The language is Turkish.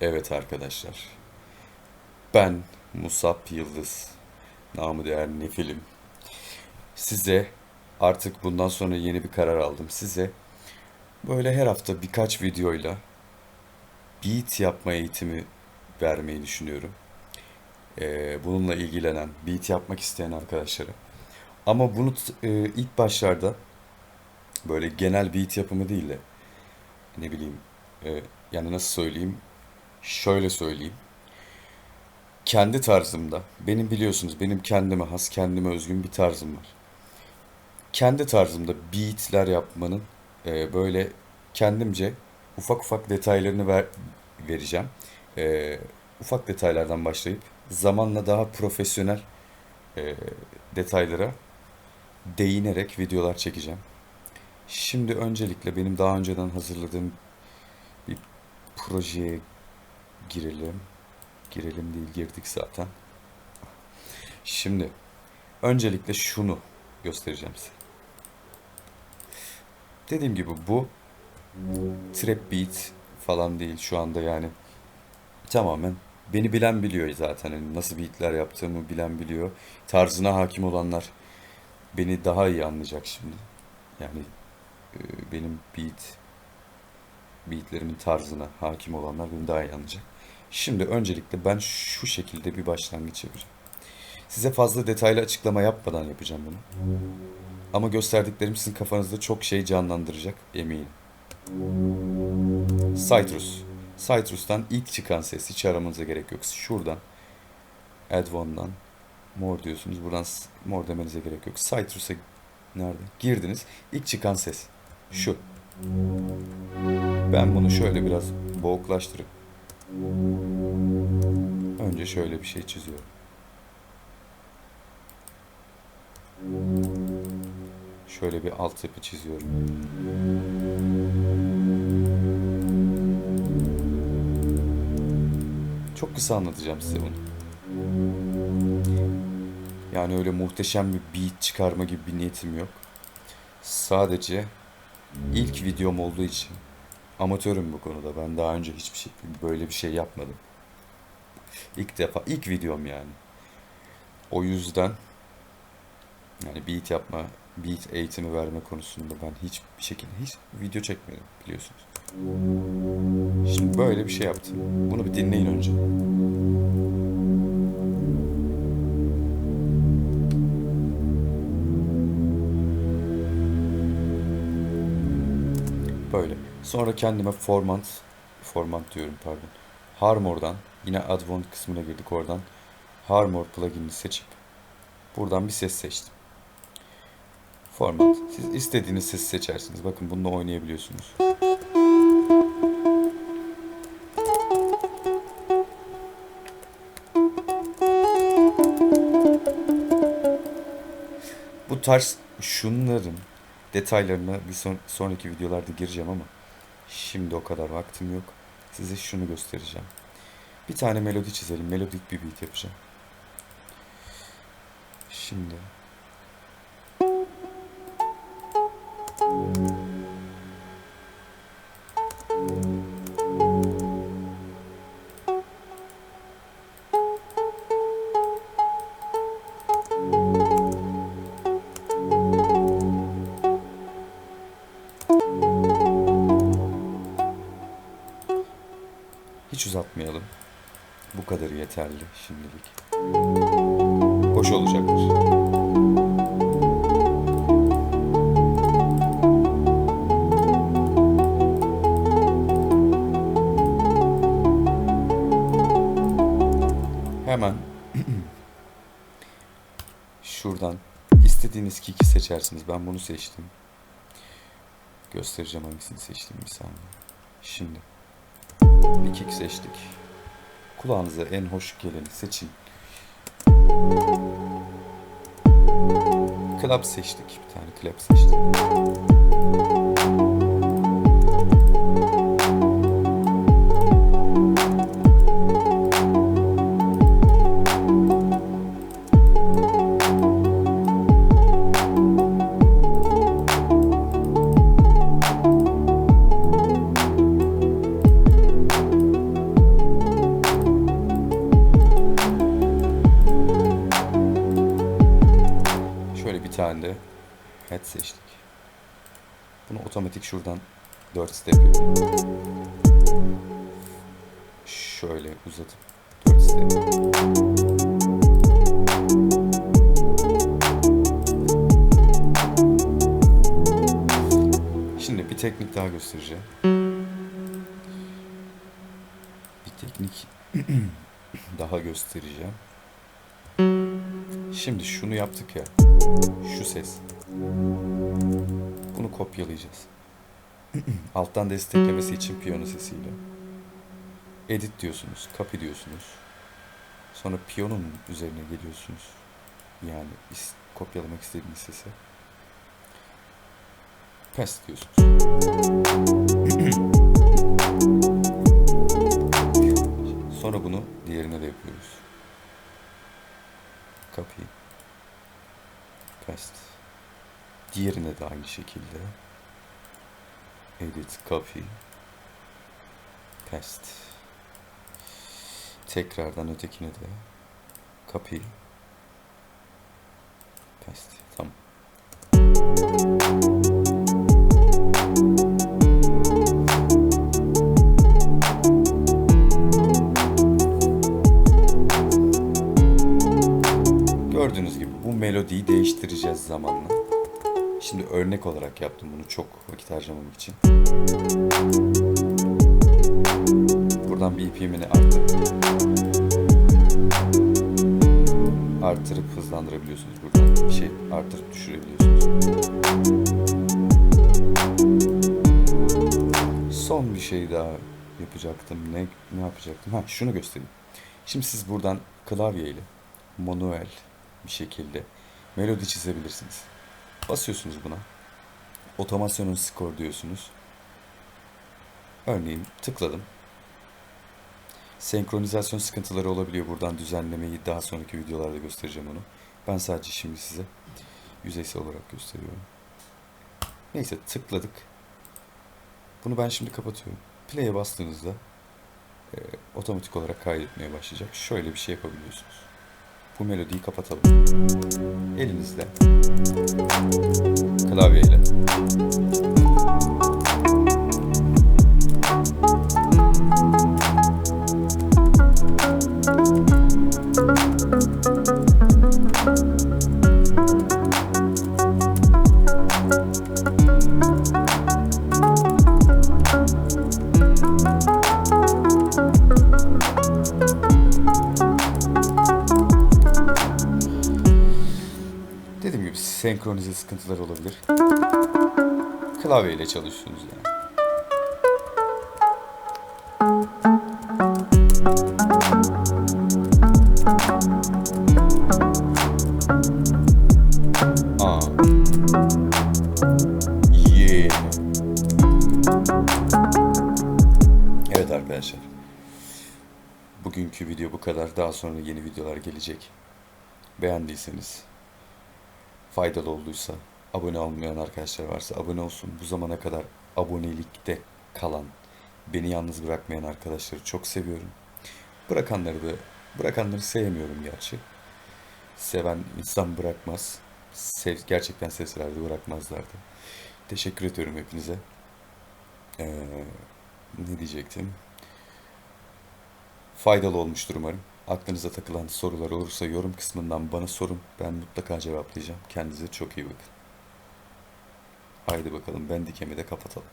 Evet arkadaşlar. Ben Musab Yıldız. Namı değer Nefilim. Size artık bundan sonra yeni bir karar aldım. Size böyle her hafta birkaç videoyla beat yapma eğitimi vermeyi düşünüyorum. Ee, bununla ilgilenen, beat yapmak isteyen arkadaşlara. Ama bunu e, ilk başlarda böyle genel beat yapımı değil de ne bileyim e, yani nasıl söyleyeyim şöyle söyleyeyim. Kendi tarzımda benim biliyorsunuz benim kendime has kendime özgün bir tarzım var. Kendi tarzımda beatler yapmanın e, böyle kendimce ufak ufak detaylarını ver, vereceğim. E, ufak detaylardan başlayıp zamanla daha profesyonel e, detaylara değinerek videolar çekeceğim. Şimdi öncelikle benim daha önceden hazırladığım bir projeye girelim. Girelim değil girdik zaten. Şimdi öncelikle şunu göstereceğim size. Dediğim gibi bu trap beat falan değil şu anda yani. Tamamen beni bilen biliyor zaten. Hani nasıl beatler yaptığımı bilen biliyor. Tarzına hakim olanlar beni daha iyi anlayacak şimdi. Yani e, benim beat beatlerimin tarzına hakim olanlar beni daha iyi anlayacak. Şimdi öncelikle ben şu şekilde bir başlangıç yapacağım. Size fazla detaylı açıklama yapmadan yapacağım bunu. Ama gösterdiklerim sizin kafanızda çok şey canlandıracak eminim. Citrus. Citrus'tan ilk çıkan ses hiç aramanıza gerek yok. Şuradan Add One'dan More diyorsunuz. Buradan More demenize gerek yok. Citrus'a nerede? Girdiniz. İlk çıkan ses şu. Ben bunu şöyle biraz boğuklaştırıp önce şöyle bir şey çiziyorum. Şöyle bir altyapı çiziyorum. Çok kısa anlatacağım size bunu. Yani öyle muhteşem bir beat çıkarma gibi bir niyetim yok. Sadece ilk videom olduğu için amatörüm bu konuda. Ben daha önce hiçbir şey böyle bir şey yapmadım. İlk defa ilk videom yani. O yüzden yani beat yapma, beat eğitimi verme konusunda ben hiçbir şekilde hiç video çekmedim biliyorsunuz. Şimdi böyle bir şey yaptım. Bunu bir dinleyin önce. Böyle. Sonra kendime Formant, Formant diyorum pardon. Harmor'dan yine Advanced kısmına girdik oradan. Harmor pluginini seçip buradan bir ses seçtim. Format. Siz istediğiniz sesi seçersiniz. Bakın bununla oynayabiliyorsunuz. Bu tarz şunların detaylarına bir son, sonraki videolarda gireceğim ama şimdi o kadar vaktim yok. Size şunu göstereceğim. Bir tane melodi çizelim. Melodik bir beat yapacağım. Şimdi hiç uzatmayalım. Bu kadar yeterli şimdilik. Hoş olacaktır. Hemen şuradan istediğiniz kiki seçersiniz. Ben bunu seçtim. Göstereceğim hangisini seçtim bir saniye. Şimdi bir kick seçtik. Kulağınıza en hoş geleni seçin. Club seçtik. Bir tane club seçtik. Seçtik. Bunu otomatik şuradan 4 step yapıyorum. Şöyle uzatıp 4 step. Şimdi bir teknik daha göstereceğim. Bir teknik daha göstereceğim. Şimdi şunu yaptık ya. Şu ses. Bunu kopyalayacağız. Alttan desteklemesi için piyano sesiyle. Edit diyorsunuz, copy diyorsunuz. Sonra piyanonun üzerine geliyorsunuz. Yani kopyalamak istediğiniz sesi. Paste diyorsunuz. Sonra bunu diğerine de yapıyoruz. Copy. Paste. Diğerine de aynı şekilde. Edit, copy. Paste. Tekrardan ötekine de copy. Paste. Tamam. Gördüğünüz gibi bu melodiyi değiştireceğiz zamanla. Şimdi örnek olarak yaptım bunu çok vakit harcamamak için. Buradan BPM'ini arttırıp arttırıp hızlandırabiliyorsunuz buradan. Bir şey arttırıp düşürebiliyorsunuz. Son bir şey daha yapacaktım. Ne ne yapacaktım? Ha şunu göstereyim. Şimdi siz buradan klavyeyle manuel bir şekilde melodi çizebilirsiniz. Basıyorsunuz buna. Otomasyonun score diyorsunuz. Örneğin tıkladım. Senkronizasyon sıkıntıları olabiliyor. Buradan düzenlemeyi daha sonraki videolarda göstereceğim onu. Ben sadece şimdi size yüzeysel olarak gösteriyorum. Neyse tıkladık. Bunu ben şimdi kapatıyorum. Play'e bastığınızda e, otomatik olarak kaydetmeye başlayacak. Şöyle bir şey yapabiliyorsunuz. Bu melodiyi kapatalım. Elinizle klavyeyle dediğim gibi senkronize sıkıntılar olabilir. Klavyeyle çalışıyorsunuz yani. Aa. Yeah. Evet arkadaşlar. Bugünkü video bu kadar. Daha sonra yeni videolar gelecek. Beğendiyseniz, faydalı olduysa, abone olmayan arkadaşlar varsa abone olsun. Bu zamana kadar abonelikte kalan, beni yalnız bırakmayan arkadaşları çok seviyorum. Bırakanları da, bırakanları sevmiyorum gerçi. Seven insan bırakmaz. Sev, gerçekten sevselerdi bırakmazlardı. Teşekkür ediyorum hepinize. Ee, ne diyecektim? Faydalı olmuştur umarım. Aklınıza takılan sorular olursa yorum kısmından bana sorun. Ben mutlaka cevaplayacağım. Kendinize çok iyi bakın. Haydi bakalım ben dikemi de kapatalım.